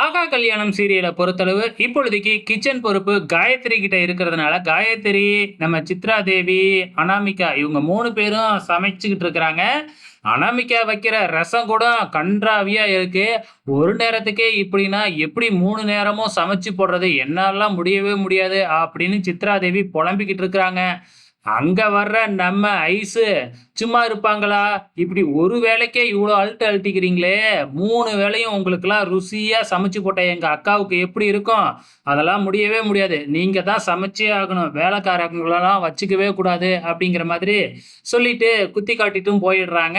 ஆகா கல்யாணம் சீரியலை பொறுத்தளவு இப்பொழுதைக்கு கிச்சன் பொறுப்பு காயத்ரி கிட்ட இருக்கிறதுனால காயத்ரி நம்ம சித்ரா தேவி அனாமிகா இவங்க மூணு பேரும் சமைச்சுக்கிட்டு இருக்கிறாங்க. அனாமிகா வைக்கிற ரசம் கூட கன்றாவியா இருக்கு. ஒரு நேரத்துக்கே இப்படின்னா எப்படி மூணு நேரமும் சமைச்சு போடுறது? என்னாலாம் முடியவே முடியாது அப்படின்னு சித்ரா தேவி புலம்பிக்கிட்டு இருக்கிறாங்க. அங்க வர்ற நம்ம ஐஸு சும்மா இருப்பாங்களா? இப்படி ஒரு வேளைக்கே இவ்வளோ அழுட்டு அழுட்டிக்கிறீங்களே மூணு வேலையும் உங்களுக்கெல்லாம் ருசியாக சமைச்சு போட்ட எங்கள் அக்காவுக்கு எப்படி இருக்கும்? அதெல்லாம் முடியவே முடியாது. நீங்கள் தான் சமைச்சே ஆகணும். வேலைக்காரங்களெல்லாம் வச்சுக்கவே கூடாது அப்படிங்கிற மாதிரி சொல்லிட்டு குத்தி காட்டிட்டும் போயிடுறாங்க.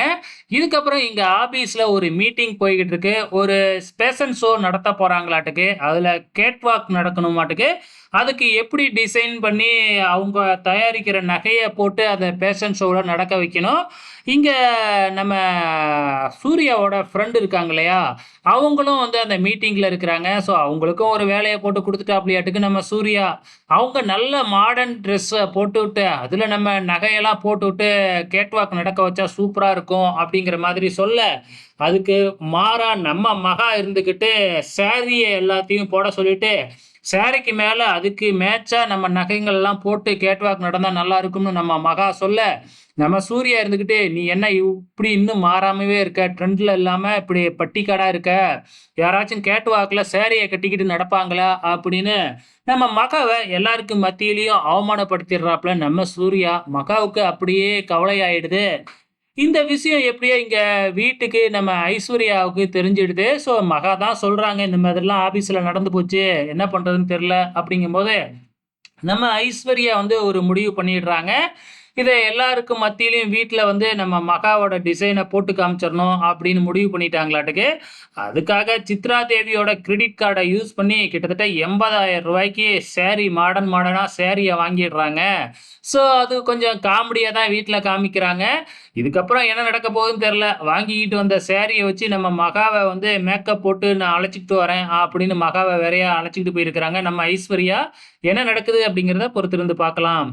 இதுக்கப்புறம் இங்கே ஆஃபீஸில் ஒரு மீட்டிங் போய்கிட்டு இருக்கு ஒரு ஸ்பேஷன் ஷோ நடத்த போகிறாங்களாட்டுக்கு அதில் கேட் வாக் நடக்கணுமாட்டுக்கு. அதுக்கு எப்படி டிசைன் பண்ணி அவங்க தயாரிக்கிற நகையை போட்டு அதை பேஷன் ஷோவில் நடக்க வைக்கணும்? இங்கே நம்ம சூர்யாவோட ஃப்ரெண்டு இருக்காங்க இல்லையா அவங்களும் வந்து அந்த மீட்டிங்கில் இருக்கிறாங்க. ஸோ அவங்களுக்கும் ஒரு வேலையை போட்டு கொடுத்துட்டாப்லையாட்டுக்கு நம்ம சூர்யா அவங்க நல்ல மாடர்ன் ட்ரெஸ்ஸை போட்டு விட்டு அதில் நம்ம நகையெல்லாம் போட்டு விட்டு கேட்வாக் நடக்க வச்சா சூப்பராக இருக்கும் அப்படிங்கிற மாதிரி சொல்ல அதுக்கு மாறா நம்ம மகா இருந்துக்கிட்டு சாரியை எல்லாத்தையும் போட சொல்லிட்டு சாரிக்கு மேலே அதுக்கு மேட்சாக நம்ம நகைங்கள்லாம் போட்டு கேட்வாக் நடந்தால் நல்லா இருக்கும்னு நம்ம மகா சொல்ல நம்ம சூர்யா இருந்துக்கிட்டு நீ என்ன இப்படி இன்னும் மாறாமவே இருக்க? ட்ரெண்டில் இல்லாமல் இப்படி பட்டிக்காடாக இருக்க? யாராச்சும் கேட்வாக்கில் சேரியை கட்டிக்கிட்டு நடப்பாங்களா? அப்படின்னு நம்ம மகாவை எல்லாருக்கும் மத்தியிலையும் அவமானப்படுத்திடுறாப்புல நம்ம சூர்யா. மகாவுக்கு அப்படியே கவலை ஆயிடுது இந்த விஷயம் எப்படியோ இங்கே வீட்டுக்கு நம்ம ஐஸ்வர்யாவுக்கு தெரிஞ்சிடுது. ஸோ மகா தான் சொல்கிறாங்க இந்த மாதிரிலாம் ஆஃபீஸில் நடந்து போச்சு என்ன பண்ணுறதுன்னு தெரில அப்படிங்கும்போது நம்ம ஐஸ்வர்யா வந்து ஒரு முடிவு பண்ணிடுறாங்க. இதை எல்லாருக்கும் மத்தியிலையும் வீட்டில் வந்து நம்ம மகாவோட டிசைனை போட்டு காமிச்சிடணும் அப்படின்னு முடிவு பண்ணிட்டாங்களாட்டுக்கு. அதுக்காக சித்ரா தேவியோட கிரெடிட் கார்டை யூஸ் பண்ணி கிட்டத்தட்ட எண்பதாயிரம் ரூபாய்க்கு சேரீ மாடர்ன் மாடர்னாக சேரீயை வாங்கிடுறாங்க. ஸோ அது கொஞ்சம் காமெடியாக தான் வீட்டில் காமிக்கிறாங்க. இதுக்கப்புறம் என்ன நடக்க போகுதுன்னு தெரில வாங்கிக்கிட்டு வந்த சேரீயை வச்சு நம்ம மகாவை வந்து மேக்கப் போட்டு நான் அழைச்சிக்கிட்டு வரேன் அப்படின்னு மகாவை வேறையா அழைச்சிக்கிட்டு போயிருக்கிறாங்க. நம்ம ஐஸ்வர்யா என்ன நடக்குது அப்படிங்கிறத பொறுத்திருந்து பார்க்கலாம்.